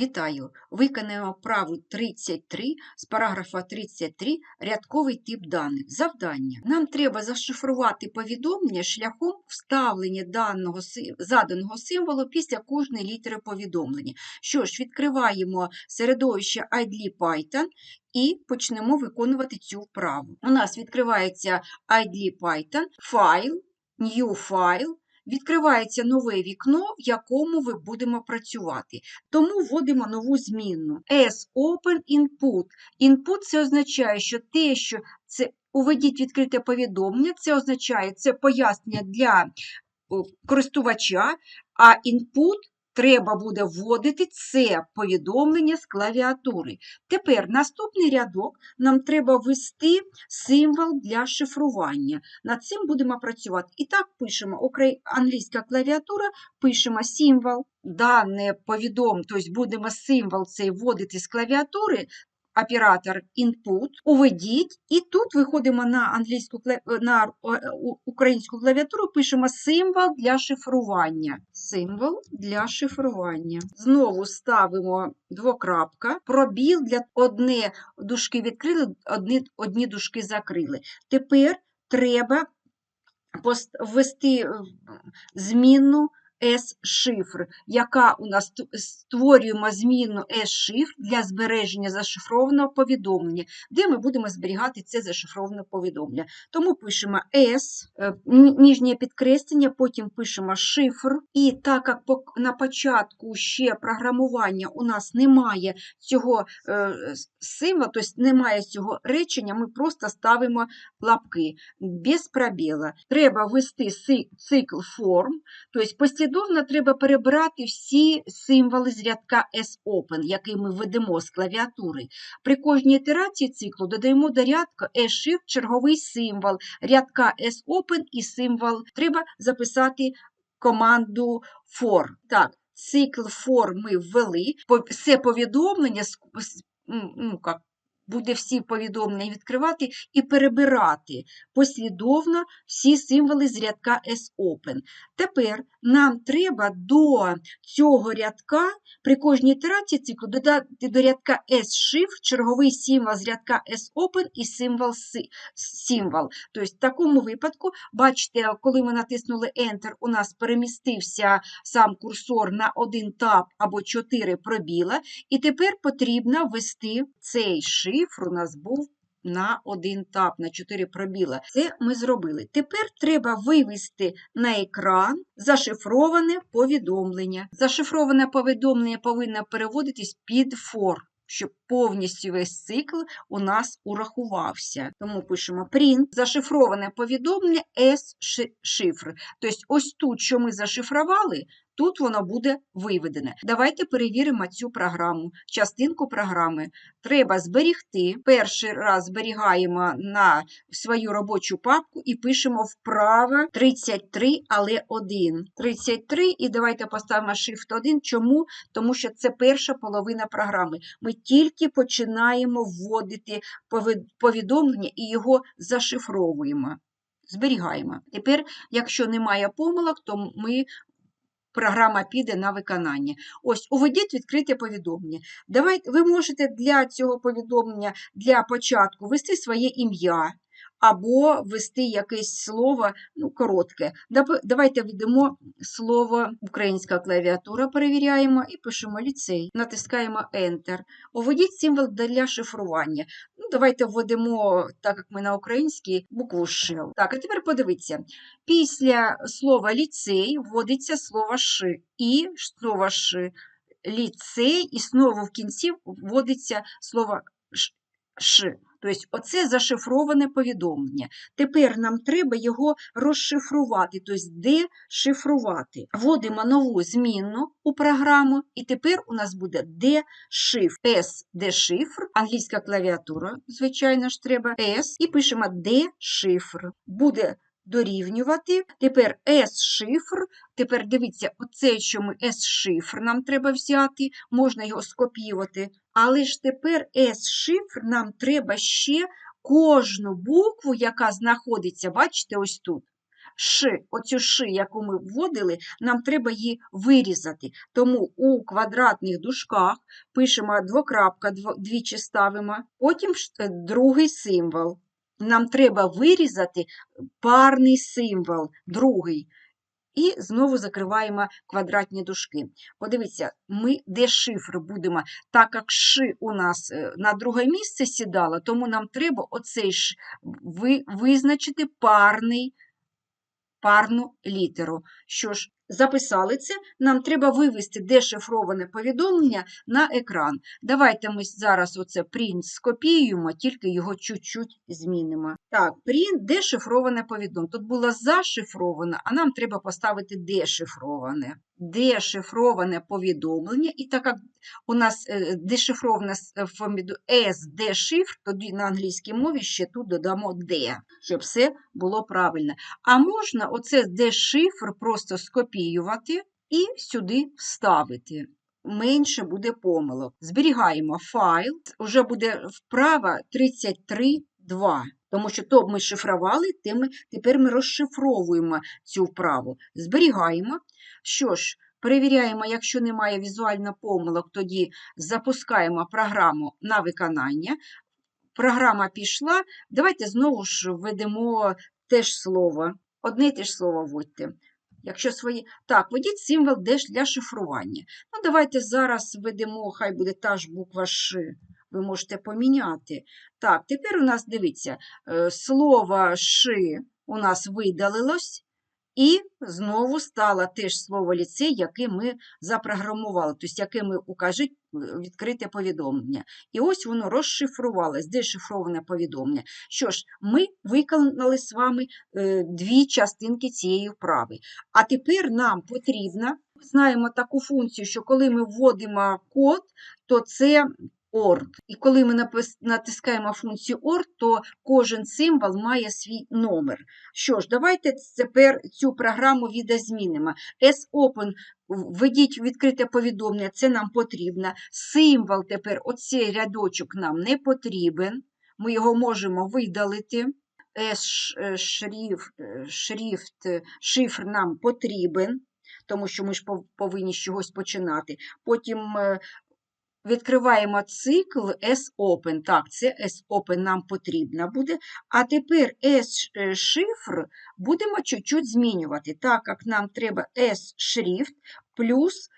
Вітаю! Виконаємо вправу 33 з параграфа 33 рядковий тип даних. Завдання. Нам треба зашифрувати повідомлення шляхом вставлення даного, заданого символу після кожної літери повідомлення. Що ж, відкриваємо середовище IDLE Python і почнемо виконувати цю вправу. У нас відкривається IDLE Python, файл, New File, Відкривається нове вікно, в якому ви будемо працювати. Тому вводимо нову змінну S-Open Input. Input це означає, що те, що це уведіть відкрите повідомлення, це означає це пояснення для користувача, а input треба буде вводити це повідомлення з клавіатури. Тепер наступний рядок нам треба ввести символ для шифрування. Над цим будемо працювати. І так пишемо англійська клавіатура, пишемо символ, дане повідом, тобто будемо символ цей вводити з клавіатури, оператор input, уведіть, і тут виходимо на англійську кла- на е, українську клавіатуру, пишемо символ для шифрування. Символ для шифрування. Знову ставимо двокрапка, пробіл для одне дужки відкрили, одні, одні дужки закрили. Тепер треба пост- ввести е, змінну S-шифр, яка у нас створюємо змінну S-шифр для збереження зашифрованого повідомлення, де ми будемо зберігати це зашифроване повідомлення. Тому пишемо S, е, ні- нижнє підкреслення, потім пишемо шифр. І так як на початку ще програмування у нас немає цього е, с- символу, тобто немає цього речення, ми просто ставимо лапки без пробіла. Треба ввести цикл форм, тобто послідовно треба перебирати всі символи з рядка S-Open, який ми введемо з клавіатури. При кожній ітерації циклу додаємо до рядка S-Shift черговий символ, рядка S-Open і символ. Треба записати команду for. Так, цикл for ми ввели, все повідомлення ну, як, буде всі повідомлення відкривати і перебирати послідовно всі символи з рядка S-Open. Тепер нам треба до цього рядка при кожній ітерації циклу додати до рядка S-Shift черговий символ з рядка S-Open і символ символ. Тобто в такому випадку, бачите, коли ми натиснули Enter, у нас перемістився сам курсор на один таб або 4 пробіла, і тепер потрібно ввести цей шифр у нас був на один таб, на 4 пробіла. Це ми зробили. Тепер треба вивести на екран зашифроване повідомлення. Зашифроване повідомлення повинно переводитись під for, щоб повністю весь цикл у нас урахувався. Тому пишемо print, зашифроване повідомлення S-шифр. Тобто ось тут, що ми зашифрували, тут воно буде виведене. Давайте перевіримо цю програму, частинку програми. Треба зберігти. Перший раз зберігаємо на свою робочу папку і пишемо вправо 33, але 1. 33, і давайте поставимо Shift 1. Чому? Тому що це перша половина програми. Ми тільки починаємо вводити повідомлення і його зашифровуємо. Зберігаємо. Тепер, якщо немає помилок, то ми програма піде на виконання. Ось, уведіть відкрите повідомлення. Давайте, ви можете для цього повідомлення для початку ввести своє ім'я або ввести якесь слово, ну, коротке. Давайте введемо слово українська клавіатура, перевіряємо і пишемо ліцей. Натискаємо Enter. Уведіть символ для шифрування. Ну, давайте введемо, так як ми на українській, букву Ш. Так, а тепер подивіться. Після слова ліцей вводиться слово «ш» і слово «ш», ліцей, і знову в кінці вводиться слово «ш». Тобто оце зашифроване повідомлення. Тепер нам треба його розшифрувати, тобто дешифрувати. Вводимо нову змінну у програму, і тепер у нас буде дешифр. S дешифр, англійська клавіатура, звичайно ж, треба S, і пишемо дешифр. Буде дорівнювати. Тепер S-шифр. Тепер дивіться, оце, що ми S-шифр нам треба взяти, можна його скопіювати. Але ж тепер S-шифр нам треба ще кожну букву, яка знаходиться, бачите, ось тут. Ш, оцю ши, яку ми вводили, нам треба її вирізати. Тому у квадратних дужках пишемо двокрапка, дво- двічі ставимо, потім е, другий символ. Нам треба вирізати парний символ, другий. І знову закриваємо квадратні дужки. Подивіться, ми де шифр будемо, так як ши у нас е, на друге місце сідало, тому нам треба оцей ш визначити парний, парну літеру. Що ж, записали це, нам треба вивести дешифроване повідомлення на екран. Давайте ми зараз оце print скопіюємо, тільки його чуть-чуть змінимо. Так, print дешифроване повідомлення. Тут було зашифроване, а нам треба поставити дешифроване. Дешифроване повідомлення, і так як у нас е, дешифроване е, фоміду- S, дешифр, тоді на англійській мові ще тут додамо D, щоб все було правильно. А можна оце дешифр просто скопіювати і сюди вставити. Менше буде помилок. Зберігаємо файл, вже буде вправа 33.2. Тому що то ми шифрували, ми, тепер ми розшифровуємо цю вправу. Зберігаємо. Що ж, перевіряємо, якщо немає візуально помилок, тоді запускаємо програму на виконання. Програма пішла. Давайте знову ж введемо те ж слово. Одне те ж слово вводьте. Якщо свої. Так, введіть символ «деш» для шифрування. Ну, давайте зараз введемо, хай буде та ж буква Ш. Ви можете поміняти. Так, тепер у нас дивіться, е, слово «ши» у нас видалилось, і знову стало те ж слово ліцей, яке ми запрограмували, тобто яке ми укажіть відкрите повідомлення. І ось воно розшифрувалось, дешифроване повідомлення. Що ж, ми виконали з вами е, дві частинки цієї вправи. А тепер нам потрібно, ми знаємо таку функцію, що коли ми вводимо код, то це ORD. І коли ми натискаємо функцію ORD, то кожен символ має свій номер. Що ж, давайте тепер цю програму відозмінимо. S-Open введіть відкрите повідомлення, це нам потрібно. Символ тепер, оцей рядочок нам не потрібен. Ми його можемо видалити. S-шрифт, шрифт, шифр нам потрібен, тому що ми ж повинні з чогось починати. Потім е, відкриваємо цикл S-Open. Так, це S-Open нам потрібно буде. А тепер S-шифр будемо чуть-чуть змінювати, так як нам треба S-шрифт плюс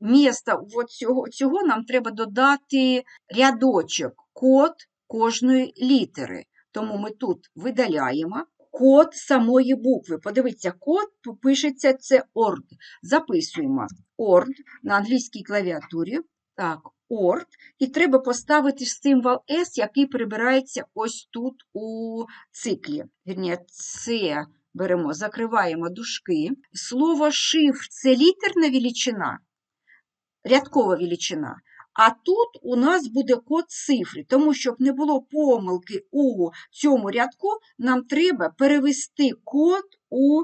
місто цього, цього нам треба додати рядочок, код кожної літери. Тому ми тут видаляємо код самої букви. Подивіться, код пишеться це ORD. Записуємо ORD на англійській клавіатурі. Так, ORD. І треба поставити символ S, який прибирається ось тут у циклі. Вірні, це беремо, закриваємо дужки. Слово шифр це літерна величина, рядкова величина. А тут у нас буде код цифри, тому щоб не було помилки у цьому рядку, нам треба перевести код у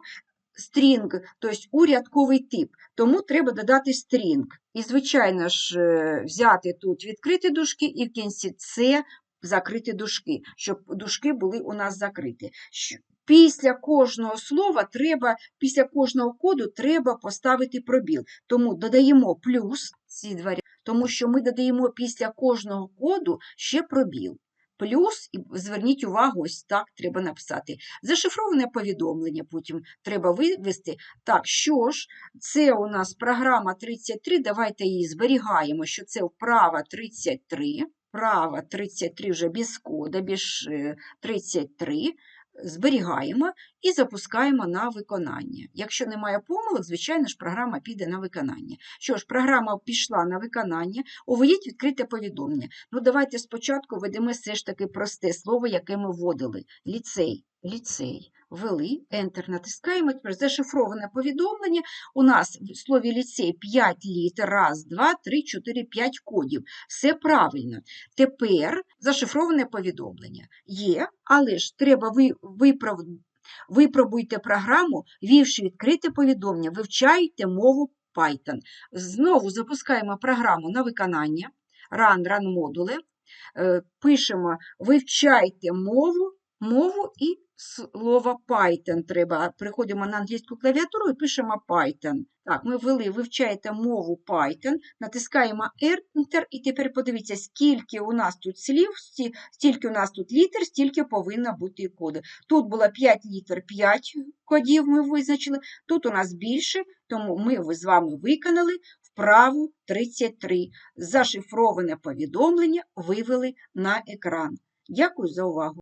стрінг, тобто у рядковий тип. Тому треба додати стрінг. І, звичайно ж, е, взяти тут відкриті дужки і в кінці це закриті дужки, щоб дужки були у нас закриті. Після кожного слова треба, після кожного коду треба поставити пробіл. Тому додаємо плюс ці два тому що ми додаємо після кожного коду ще пробіл. Плюс, і зверніть увагу, ось так треба написати. Зашифроване повідомлення потім треба вивести. Так, що ж, це у нас програма 33, давайте її зберігаємо, що це вправа 33. Права 33 вже без кода, без е, 33. Зберігаємо і запускаємо на виконання. Якщо немає помилок, звичайно ж, програма піде на виконання. Що ж, програма пішла на виконання, уведіть відкрите повідомлення. Ну, давайте спочатку введемо все ж таки просте слово, яке ми вводили. Ліцей. Ліцей. Ввели, Enter натискаємо. Тепер зашифроване повідомлення. У нас в слові ліцей 5 літер, раз, два, три, чотири, п'ять кодів. Все правильно. Тепер зашифроване повідомлення є, але ж треба ви, виправ, випробуйте програму, ввівши відкрите повідомлення, вивчайте мову Python. Знову запускаємо програму на виконання, run, run модули, е, пишемо вивчайте мову, мову і слово Python треба. Приходимо на англійську клавіатуру і пишемо Python. Так, ми ввели, вивчаєте мову Python, натискаємо Enter, і тепер подивіться, скільки у нас тут слів, стільки у нас тут літер, стільки повинно бути коди. Тут було 5 літер, 5 кодів ми визначили, тут у нас більше, тому ми з вами виконали вправу 33. Зашифроване повідомлення вивели на екран. Дякую за увагу.